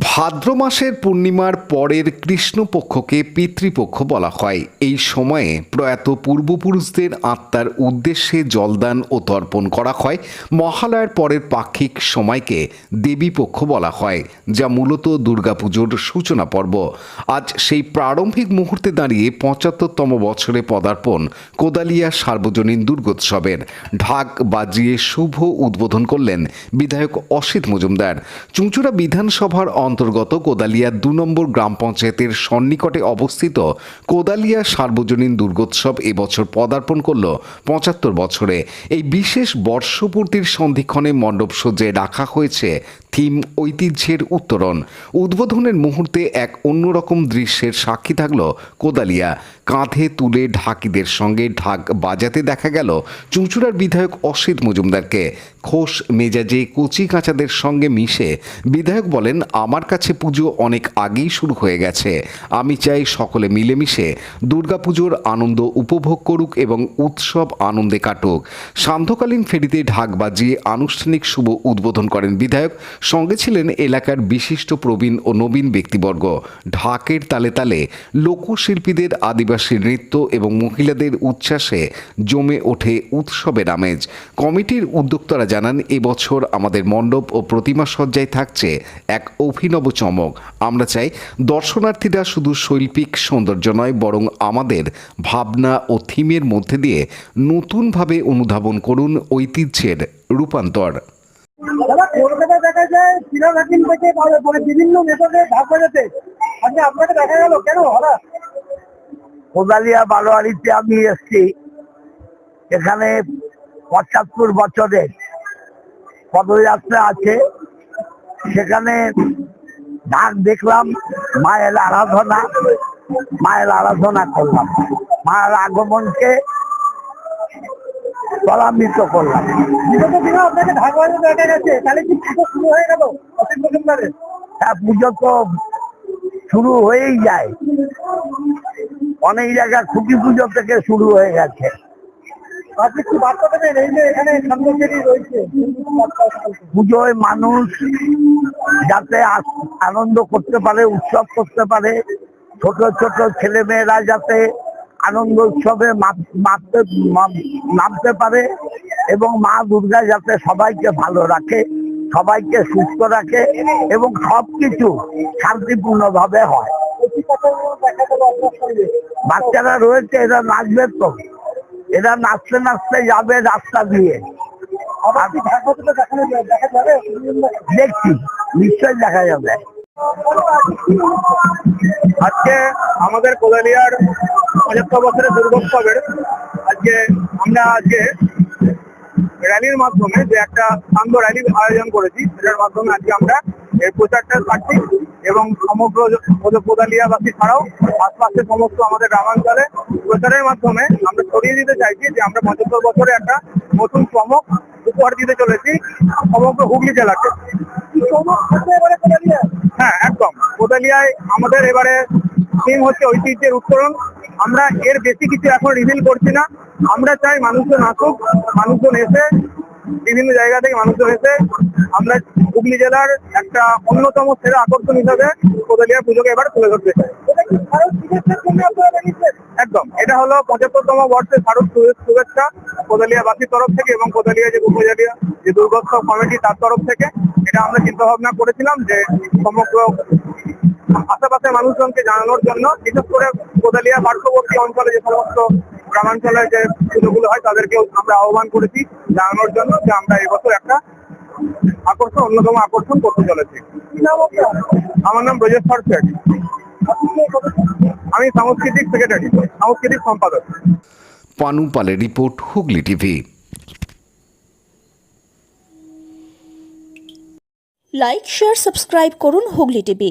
ভাদ্র মাসের পূর্ণিমার পরের কৃষ্ণপক্ষকে পিতৃপক্ষ বলা হয়। এই সময়ে প্রয়াত পূর্বপুরুষদের আত্মার উদ্দেশ্যে জলদান ও তর্পণ করা হয়। মহালয়ার পরের পাক্ষিক সময়কে দেবীপক্ষ বলা হয়, যা মূলত দুর্গাপুজোর সূচনা পর্ব। আজ সেই প্রারম্ভিক মুহূর্তে দাঁড়িয়ে পঁচাত্তরতম বছরে পদার্পণ কোদালিয়া সার্বজনীন দুর্গোৎসবের ঢাক বাজিয়ে শুভ উদ্বোধন করলেন বিধায়ক অসিত মজুমদার। চুঁচুড়া বিধানসভার অন্তর্গত কোদালিয়া দু নম্বর গ্রাম পঞ্চায়েতের সন্নিকটে অবস্থিত কোদালিয়া সার্বজনীন দুর্গোৎসব এবছর পদার্পণ করল পঁচাত্তর বছরে। এই বিশেষ বর্ষপূর্তির সন্ধিক্ষণে মণ্ডপ সজ্জায় রাখা হয়েছে থিম ঐতিহ্যের উত্তরণ। উদ্বোধনের মুহূর্তে এক অন্যরকম দৃশ্যের সাক্ষী থাকল কোদালিয়া। কাঁধে তুলে ঢাকিদের সঙ্গে ঢাক বাজাতে দেখা গেল চুঁচুড়ার বিধায়ক অসিত মজুমদারকে। খোস মেজাজে কচি কাঁচাদের সঙ্গে মিশে বিধায়ক বলেন, আমার কাছে পুজো অনেক আগেই শুরু হয়ে গেছে। আমি চাই সকলে মিলেমিশে দুর্গাপুজোর আনন্দ উপভোগ করুক এবং উৎসব আনন্দে কাটুক। সান্ধ্যকালীন ফেরিতে ঢাক বাজিয়ে আনুষ্ঠানিক শুভ উদ্বোধন করেন বিধায়ক সঙ্গে ছিলেন এলাকার বিশিষ্ট প্রবীণ ও নবীন ব্যক্তিবর্গ। ঢাকের তালে তালে লোকশিল্পীদের আদিবাসী নৃত্য এবং মহিলাদের উচ্ছ্বাসে জমে ওঠে উৎসবের আমেজ। কমিটির উদ্যোক্তারা জানান, এবছর আমাদের মণ্ডপ ও প্রতিমা সজ্জায় থাকছে এক অভিনব চমক। আমরা চাই দর্শনার্থীরা শুধু শৈল্পিক সৌন্দর্য নয়, বরং আমাদের ভাবনা ও থিমের মধ্যে দিয়ে নতুনভাবে অনুধাবন করুন ঐতিহ্যের রূপান্তর। হাকিম থেকে বিভিন্ন আজকে আপনাকে দেখা গেল কেন কোদালিয়া আমি এসছি। এখানে পঁচাত্তর বছরের পদযাত্রা আছে। সেখানে ঢাক দেখলাম, মায়ের আরাধনা মায়ের আরাধনা করলাম। মায়ের আগমনকে পুজো শুরু হয়ে পুজো তো শুরু হয়েই যায়। অনেক জায়গায় খুঁটি পুজো থেকে শুরু হয়ে গেছে। আপনি কি বার্তা দেবেন এই যে এখানে রয়েছে? পুজোয় মানুষ যাতে আনন্দ করতে পারে উৎসব করতে পারে ছোট ছোট ছেলে মেয়েরা যাতে আনন্দ উৎসবে মাত- মাততে মা- নামতে পারে এবং মা দুর্গা যাতে সবাইকে ভালো রাখে সবাইকে সুস্থ রাখে এবং সবকিছু শান্তিপূর্ণ ভাবে হয়। বাচ্চারা রয়েছে এরা নাচবে তো। এরা নাচতে নাচতে যাবে রাস্তা দিয়ে। দেখছি নিশ্চয় দেখা যাবে। আজকে আমাদের কোদালিয়ার পঁচাত্তর বছরের দুর্গোৎসবের আজকে আমরা আজকে র্যালির মাধ্যমে যে একটা সান্ধ্য র্যালি আয়োজন করেছি, সেটার মাধ্যমে আজকে আমরা এই প্রচারটা ছাড়ছি এবং সমগ্র কোদ- কোদালিয়াবাসী ছাড়াও আশপাশের সমস্ত আমাদের গ্রামাঞ্চলে প্রচারের মাধ্যমে আমরা ছড়িয়ে দিতে চাইছি যে আমরা পঁচাত্তর বছরে একটা নতুন চমক উপহার দিতে চলেছি সমগ্র হুগলি জেলাকে হ্যাঁ একদম। কোদালিয়ায় আমাদের এবারে থিম হচ্ছে ঐতিহ্যের উত্তরণ আমরা এর বেশি কিছু এখন রিভিল করছি না। আমরা চাই মানুষজন আসুক মানুষজন এসে বিভিন্ন জায়গা থেকে মানুষজন এসে আমরা হুগলি জেলার একটা অন্যতম সেরা আকর্ষণ হিসাবে কোদালিয়া পুজোকে এবার তুলে ধরতে চাই। একদম, এটা হলো পঁচাত্তরতম বর্ষের শারদ শু- শুভেচ্ছা কোদালিয়াবাসীর তরফ থেকে এবং কোদালিয়া যে উপজালিয়া যে দুর্গোৎসব কমিটি তার তরফ থেকে। এটা আমরা চিন্তা ভাবনা করেছিলাম যে সমগ্র আশেপাশের মানুষজনকে জানানোর জন্য বিশেষ করে কোদালিয়া পার্শ্ববর্তী অঞ্চলে যে সমস্ত গ্রামাঞ্চলে যে পুজোগুলো হয় তাদেরকেও আমরা আহ্বান করেছি জানানোর জন্য যে আমরা এবছর একটা আকর্ষণ অন্যতম আকর্ষণ করতে চলেছি। আমার নাম ব্রজেশ্বর শেঠ। আমি সাংস্কৃতিক সেক্রেটারি সাংস্কৃতিক সম্পাদক। পানু পালের report Hooghly TV. Like share subscribe করুন Hooghly TV.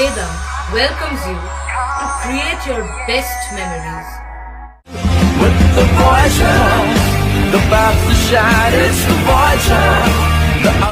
Veda welcomes you to create your best memories. with the the shine, it's. The